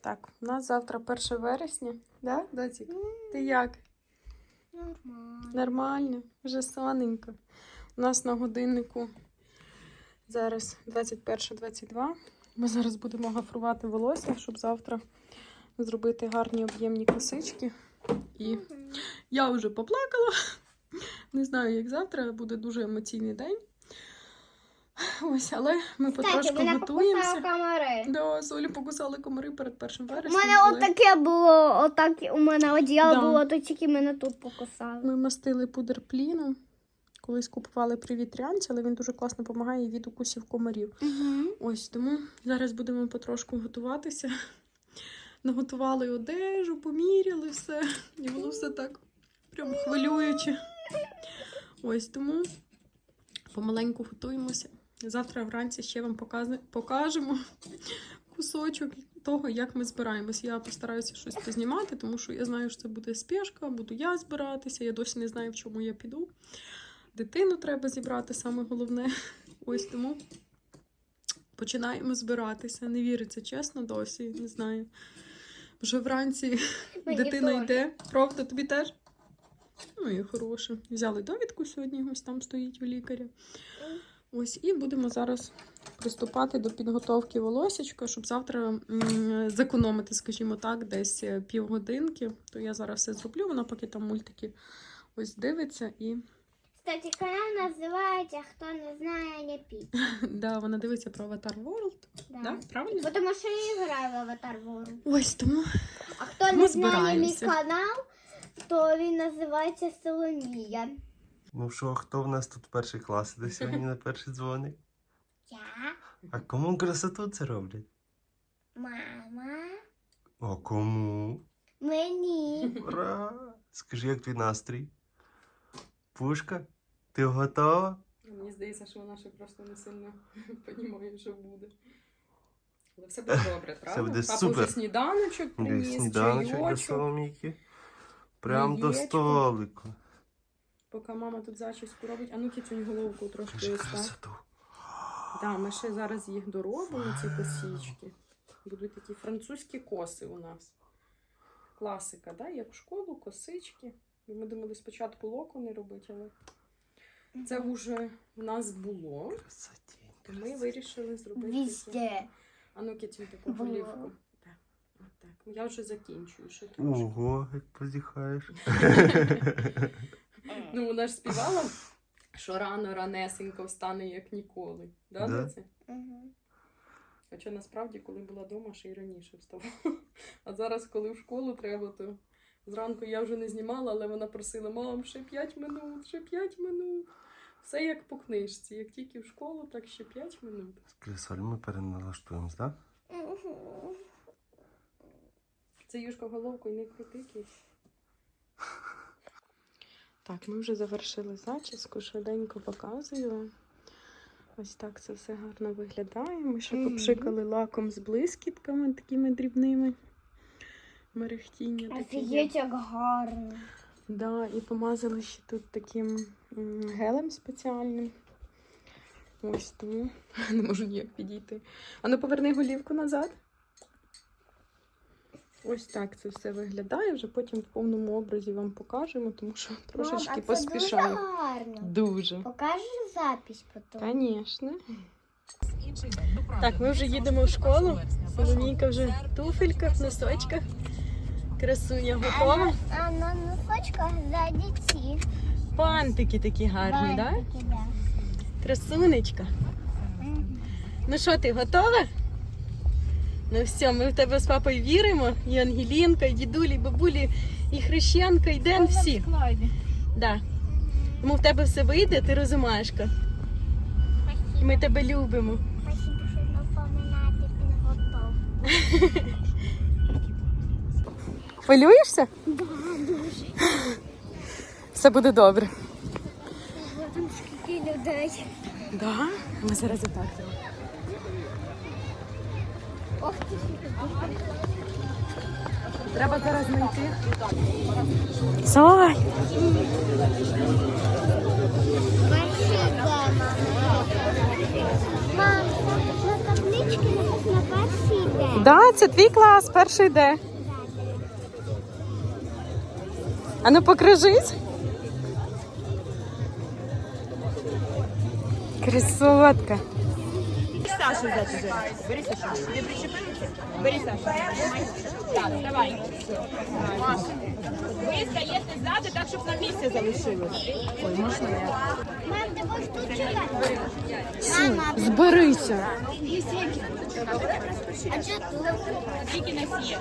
Так, у нас завтра 1 вересня. Да, Доцік? Ти як? Нормально. Нормально, вже соненько. У нас на годиннику зараз 21-22. Ми зараз будемо гафрувати волосся, щоб завтра зробити гарні об'ємні косички. І я вже поплакала. Не знаю, як завтра буде дуже емоційний день. Ось, але ми потрошку готуємося. комари. Да, Солі покусали комари перед першим У вереснем. мене але отаке було, отак у мене одіяло Да. було, то тільки мене тут покусали. Ми мастили пудр пліном. Колись купували при вітрянці, але він дуже класно допомагає від укусів комарів. Угу. Ось тому зараз будемо потрошку готуватися. Наготували одежу, поміряли все. І воно все так прям хвилююче. Ось тому помаленьку готуємося. Завтра вранці ще вам покажемо кусочок того, як ми збираємось. Я постараюся щось познімати, тому що я знаю, що це буде спешка, буду я збиратися. Я досі не знаю, в чому я піду. Дитину треба зібрати, саме головне. Ось тому починаємо збиратися. Не віриться, чесно, досі, не знаю. Вже вранці Мені дитина теж. йде. Правда, тобі теж? Ну і хороше. Взяли довідку сьогодні, ось там стоїть у лікаря. Ось, і будемо зараз приступати до підготовки волосячка, щоб завтра зекономити, скажімо так, десь е, півгодинки. То я зараз все зроблю. Вона поки там мультики ось дивиться і Кстати, канал називається Хто не знає, не піть. да, вона дивиться про Avatar World. Да. Да? Правильно? Тому що я граю в Аватар World. Ось тому А хто Ми не знає мій канал, то він називається Соломія. Ну що, хто в нас тут перший клас іде сьогодні на перший дзвоник? Я, А кому красоту це роблять? мама, А кому? мені. Ура! Скажи, як твій настрій? Пушка? Ти готова? Мені здається, що вона ще просто не сильно розуміє, що буде. Але все буде добре, правда? буде Папа супер. вже сніданочок приніс, сніданочок чайочок. Соломійки. Прям до Яєчко. столику. Поки мама тут зачіску робить, а ну кицюнь головку трошки ось так. Да, ми ще зараз їх доробимо, ці косічки. Будуть такі французькі коси у нас. Класика, да? як в школу, косички. Ми думали спочатку локони робити, але це вже в нас було. Красотень. То ми вирішили зробити. Везде. А ну кицюнь таку голівку. Так, от так. Я вже закінчую ще трошки. Ого, як позіхаєш. Ну, вона ж співала, що рано ранесенько встане, як ніколи. Да, Да. доця? Мгм. Хоча насправді, коли була вдома, ще й раніше вставала. А зараз, коли в школу треба, то зранку я вже не знімала, але вона просила: мам, ще 5 минут, ще 5 минут. Все як по книжці. Як тільки в школу, так ще 5 минут. Скажи, Соль, ми переналаштуємось, так? Мгм. Це юшка головку і не крути кіт. Так, ми вже завершили зачіску, швиденько показую. Ось так це все гарно виглядає. Ми ще попшикали лаком з блискітками такими дрібними. Мерехтіння. Офігеть, як гарно. Да, і помазали ще тут таким гелем спеціальним. Ось тому не можу ніяк підійти. А ну поверни голівку назад. Ось так це все виглядає. Вже потім в повному образі вам покажемо, тому що трошечки Мам, а це поспішаю. Дуже гарно. Дуже. Покажеш запись потім? Звісно. Так, ми вже їдемо в школу. Соломійка вже в туфельках, в носочках. Красуня готова. А на носочках ззаді ці. Пантики такі гарні, так? бантики, да? Красунечка. Мгм. Ну що, ти готова? Ну все, ми в тебе з папою віримо. І Ангелінка, і дідулі, і бабулі, і Хрещенка, і Ден, всі. Да. Тому в тебе все вийде, ти розумашка. І ми тебе любимо. Спасибо, що напоминати підготовку. Хвилюєшся? Да, дуже. Все буде добре. Там скільки людей. Да? Ми зараз отак зробимо. Треба зараз знайти. Перший. Мам, перший день. Да, це твій клас, перший йде. А ну покрижись. Красотка. Сашу взяти вже. Бери Сашу. Ти причепилися? Бери Сашу. Так, давай. Маша. Ви стаєте ззаду так, щоб на місці залишилось. Ой, можна я? Мам, ти можеш тут чекати? Мама, Зберися. а тут? Скільки нас є?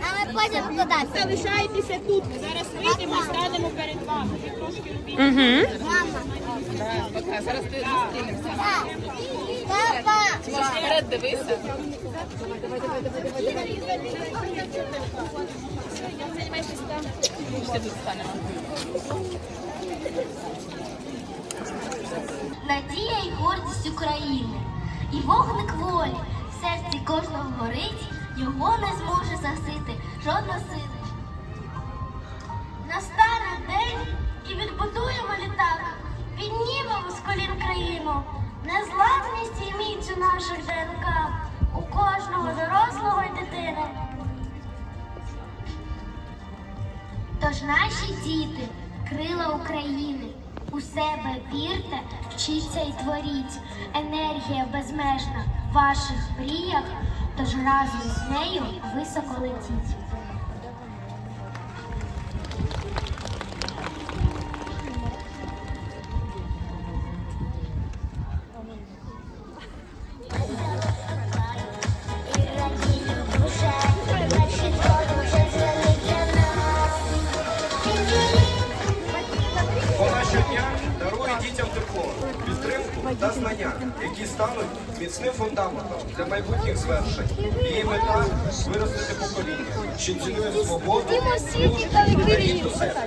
А ми потім куди? Залишайтеся тут. Зараз вийдемо і станемо перед вами. Ви трошки робіть. Угу. Зараз ти зустрінемося. Вперед дивися. Надія і гордість України, і вогник волі в серці кожного горить, його не зможе загасити жодна сила. Колін незламність і міць у наших ДНК, у кожного дорослого й дитини. Тож наші діти, крила України, у себе вірте, вчіться і творіть. Енергія безмежна в ваших мріях, тож разом з нею високо летіть. Та знання, які стануть міцним фундаментом для майбутніх звершень. Її мета виростити покоління, що цінує свободу, мужність та ріст до себе.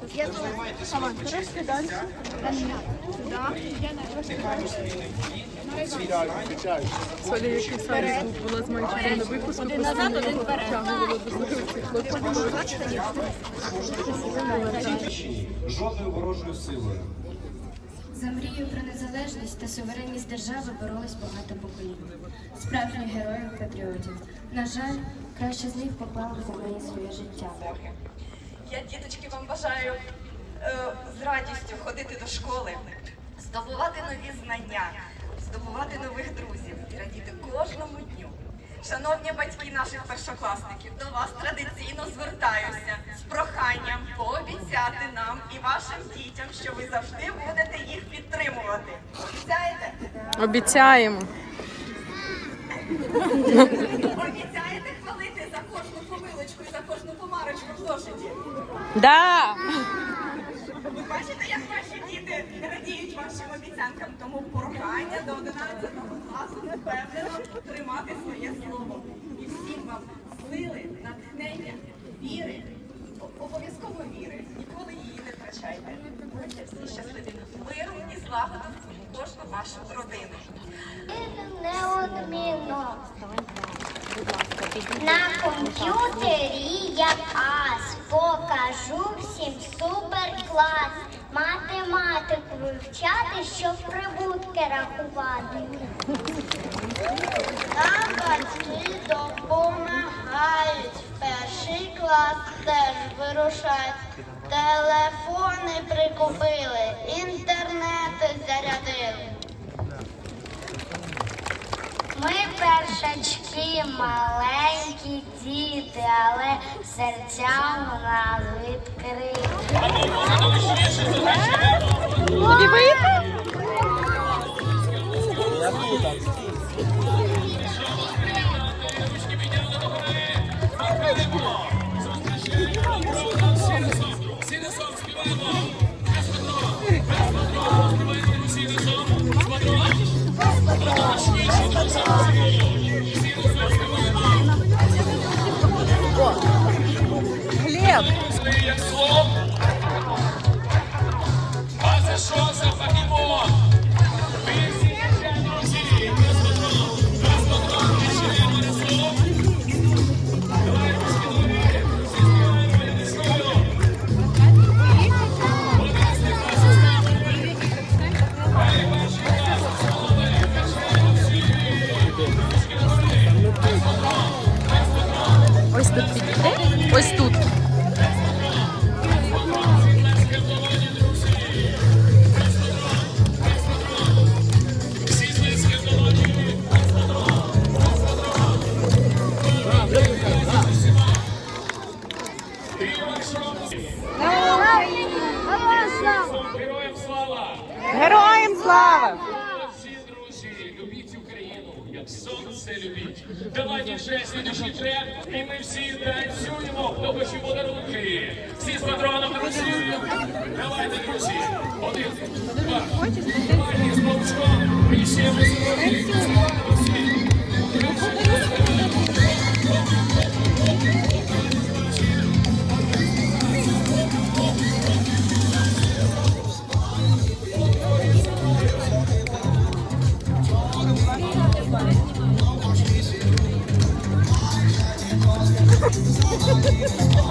Підтягувала до цих хлопців. Жодною ворожою силою. За мрію про незалежність та суверенність держави боролись багато поколінь. Справжніх героїв патріотів. На жаль, краще з них попали за моє своє життя. Я, діточки, вам бажаю е, з радістю ходити до школи, здобувати нові знання, здобувати нових друзів і радіти кожному дню. Шановні батьки наших першокласників, до вас традиційно звертаюся з проханням пообіцяти нам і вашим дітям, що ви завжди будете їх підтримувати. Обіцяєте? Обіцяємо. Хвалити за кожну помилочку і за кожну помарочку в зошиті? Да! Ви бачите, як ваші діти радіють вашим обіцянкам, тому прохання до 11 класу впевнено тримати своє слово. І всім вам сили, натхнення, віри, обов'язково віри. Ніколи її не втрачайте. Будьте всі щасливі. Миру і злагоду в кожну вашу родину. Неодмінно. На комп'ютері я ас покажу всім супер клас. Математику вивчати, щоб прибутки рахувати. Нам батьки допомагають. Перший клас теж вирушають. Телефони прикупили, першачки, маленькі діти, але серця у нас відкриті. слава! Всі друзі, любіть Україну, як сонце любіть. Давайте вже слідчий трек, і ми всі танцюємо, добачі подарунки. Всі з патроном друзі. Давайте, друзі. Один, два, давайте з бомбчком. І ще ми сьогодні. Всі. Oh,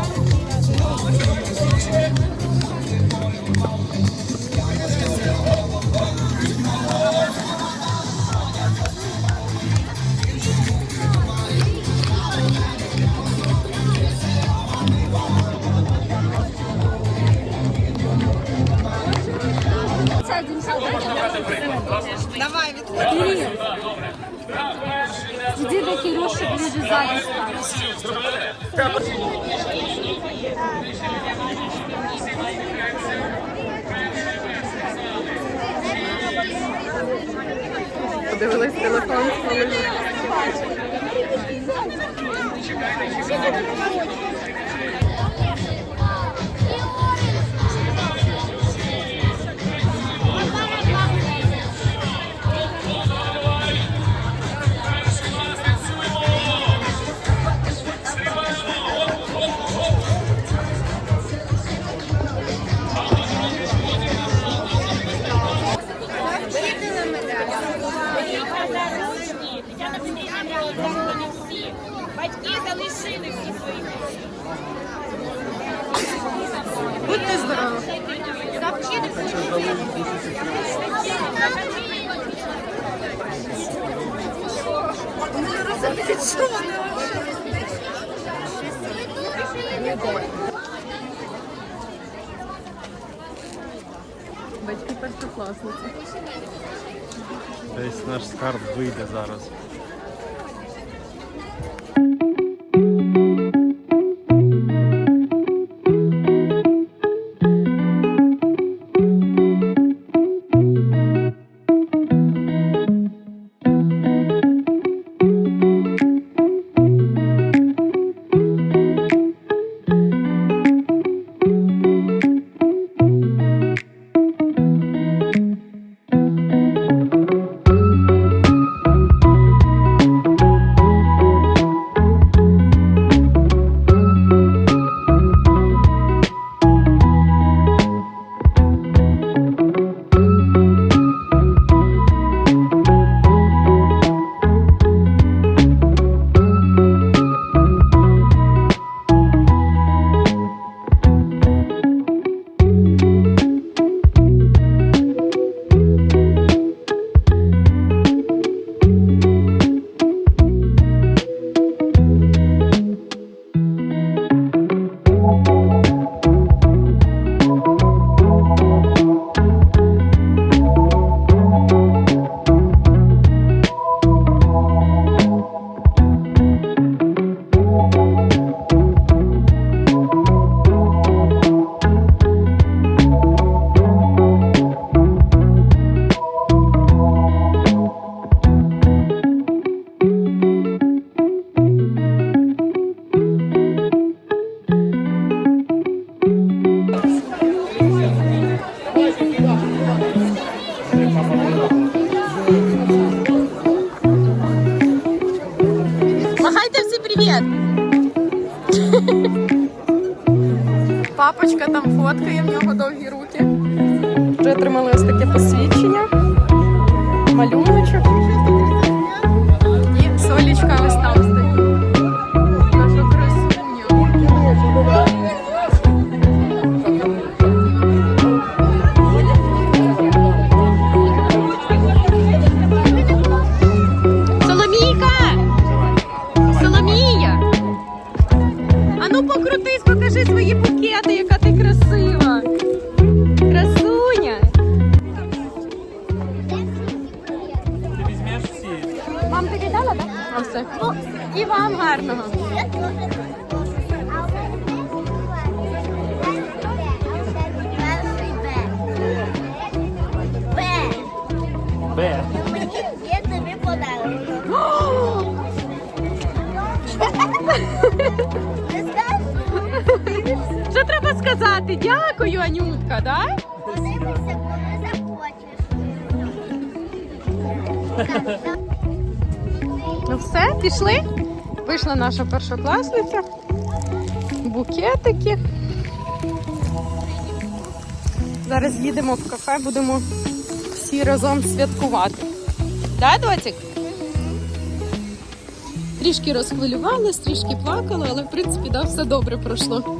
Десь наш скарб вийде зараз. Ну все, пішли. Вийшла наша першокласниця. Букетики. Зараз їдемо в кафе, будемо всі разом святкувати. Да, Доцік? Трішки розхвилювалась, трішки плакала, але в принципі да, все добре пройшло.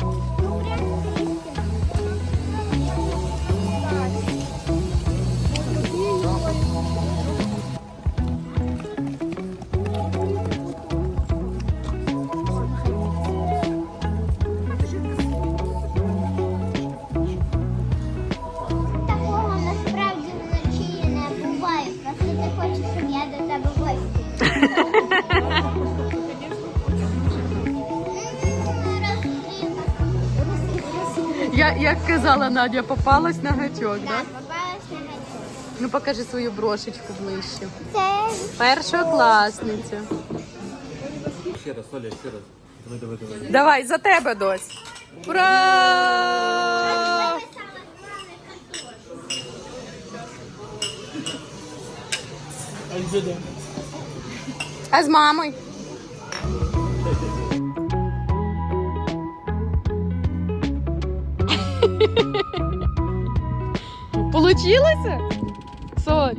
Я, як казала Надя, попалась на гачок, Так, попалась на гачок. Ну покажи свою брошечку ближче. Це Першокласниця. Ще раз, Оля, ще раз. Давай, давай, давай. Давай, за тебе, дось. Ура! А з мамою? Получилося? Соль.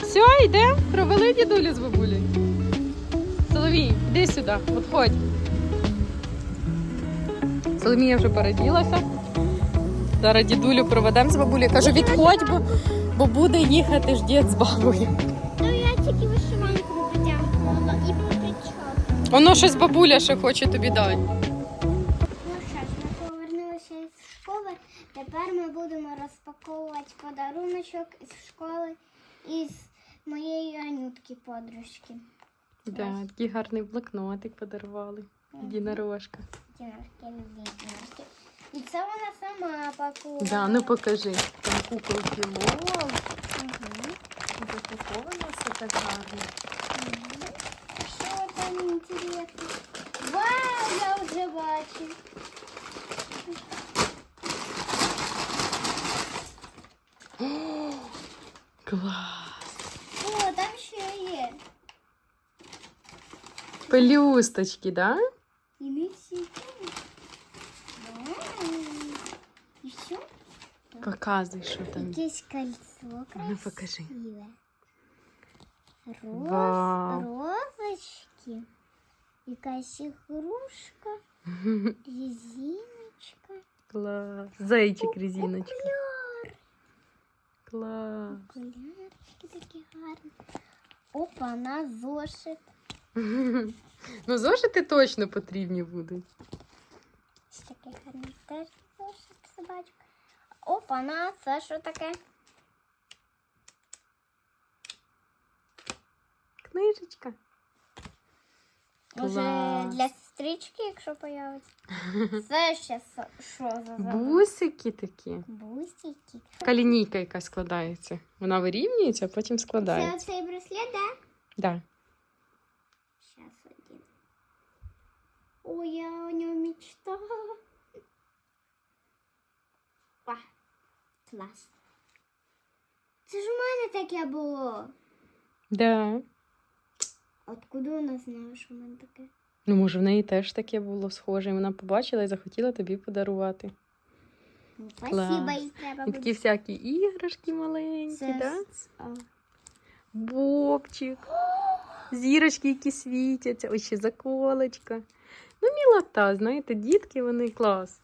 Все, йдемо. Провели дідулю з бабулею. Соломій, іди сюди, от. Соломія вже переділася. Зараз дідулю проведемо з бабулею. Кажу, відходь, бо, бо буде їхати ж дід з бабою. Ну я тільки вишиванку потягнула і попричала. Воно щось бабуля ще хоче тобі дати. Ну що ж, ми повернулися із школи. Тепер ми будемо розпаковувати подаруночок із школи із моєї Анютки подружки. Да, такий гарний блокнотик подарували. Єдинорожка. Діночки, діночки. І це вона сама пакує. Да, ну покажи. Там куколки Лол. Угу. Запаковано все так гарно. Що там інтересно? Вау, я вже бачу. Клас! О, там ще є. Пелюсточки, да? Показуй, що там. Якесь кольцо красиве. Ну, покажи. Роз, Вау. розочки. Якась ігрушка. Резиночка. Клас. Зайчик резиночка. Окуляр. Клас. Окулярчики такі гарні. Опа, на зошит. Ну, зошити точно потрібні будуть. Ось такий гарний теж зошит собачка. Опа, на це що таке? Книжечка. Може Клас. для сестрички, якщо появиться. Це ще со- що за забавка? Бусики такі. Бусики. Така лінійка, яка складається. Вона вирівнюється, а потім Це складається. оцей браслет, да? Да. Сейчас один. Ой, я о нем мечтала. Клас. Це ж у мене таке було. Да. Откуда вона знає, що в мене таке? Ну, може, в неї теж таке було схоже. І вона побачила і захотіла тобі подарувати. Ну, Спасибо, Клас. і треба І буде. такі всякі іграшки маленькі, Це да? а, Бобчик. Зірочки, які світяться. Ось ще заколочка. Ну, мілота, знаєте, дітки вони клас.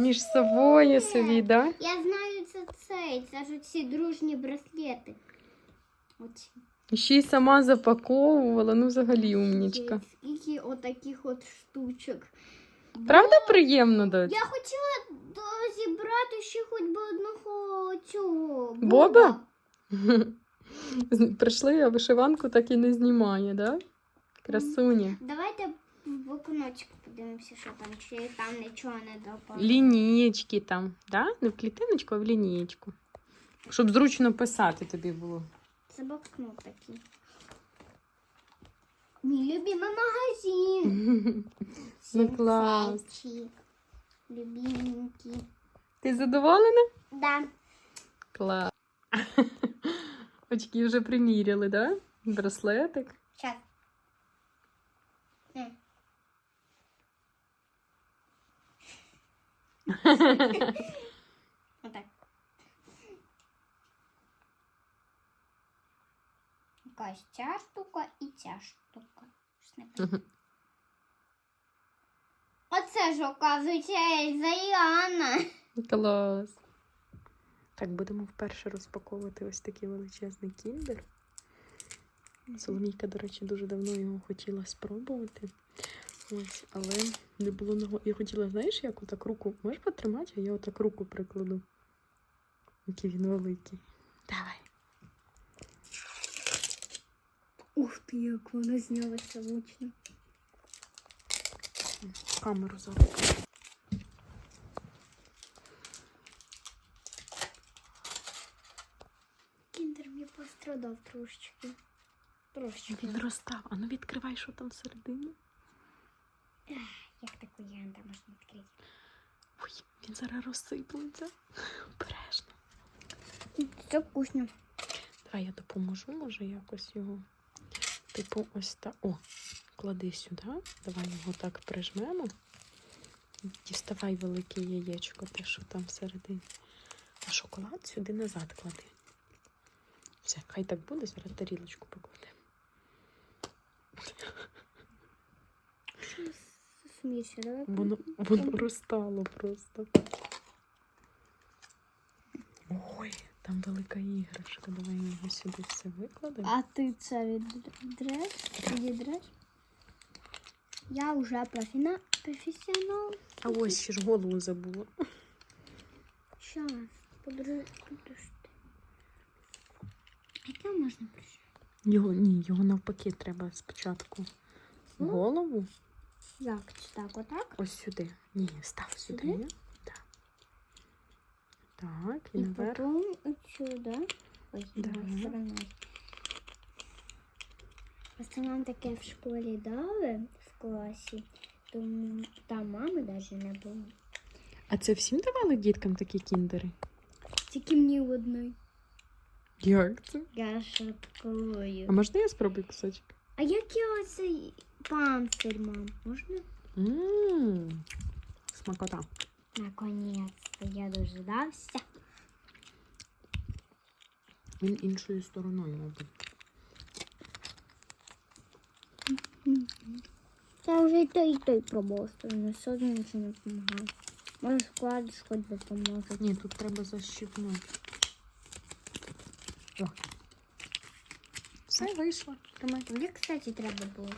Між собою собі, да? Я знаю, це цей. Це ж ці дружні браслети. Оці. Ще й сама запаковувала, ну взагалі умнічка. Скільки отаких от штучок. Правда приємно, доць? Я хотіла зібрати ще хоч би одного цього Боба? Прийшли, а вишиванку так і не знімає, да? Красуня. Давайте в блокнотик подивимося, що там, чи там нічого не допало. Лінієчки там, да? Не в клітиночку, а в лінієчку. Щоб зручно писати тобі було. Це блокнот такий. Мій любимий магазин. Ну, клас. Любименький. Ти задоволена? Да. Клас. Очки вже приміряли, да? Браслетик. Сейчас. Э. Вот так. Якась ця штука і ця штука. Оце ж, оказується, Заяна. Клас. Так, будемо вперше розпаковувати ось такий величезний кіндер. Соломійка, до речі, дуже давно його хотіла спробувати. Ось, але не було нього. Я хотіла, знаєш, як отак руку. Можеш потримати, а я отак руку прикладу. Який він великий. Давай. Ух ти, як воно знялося влучно. Камеру зараз. Кіндер мені пострадав трошечки. Трошечки. Він розстав. А ну відкривай, що там всередині. Як таку янтер можна відкрити? Ой, він зараз розсиплеться. Обережно. Це вкусно. Давай я допоможу, може, якось його. Типу, ось так. О, клади сюди. Давай його так прижмемо. Діставай велике яєчко, те, що там всередині. А шоколад сюди назад клади. Все, хай так буде, зараз тарілочку покладемо. Смішно, давай. Воно, воно розтало просто. Ой, там велика іграшка. Давай його сюди все викладемо. А ти це віддреш? Віддреш? Я вже профіна... професіонал. А ось ще ж голову забула. Щас, подожди. Яке можна прийшти? Його ні, його навпаки треба спочатку голову. Як це так, отак? Ось сюди. Ні, став сюди. Сюди? Так. Так, і, І наверх. потім отсюда. Ой, Да. другою стороною. Просто нам таке в школі дали в класі, тому там мами навіть не було. А це всім давали діткам такі кіндери? Тільки мені одної. Як це? Я А можна я спробую кусочок? А як я оцей панцир, мам? Можна? Ммм, смакота. Наконець-то я дождався. Він іншою стороною, мабуть. Та вже і той, і той пробував, не все одно нічого не допомагає. Може складеш, хоч допоможе. Ні, тут треба защипнути. О. Все вийшло. Тримай. Мені, кстати, треба було.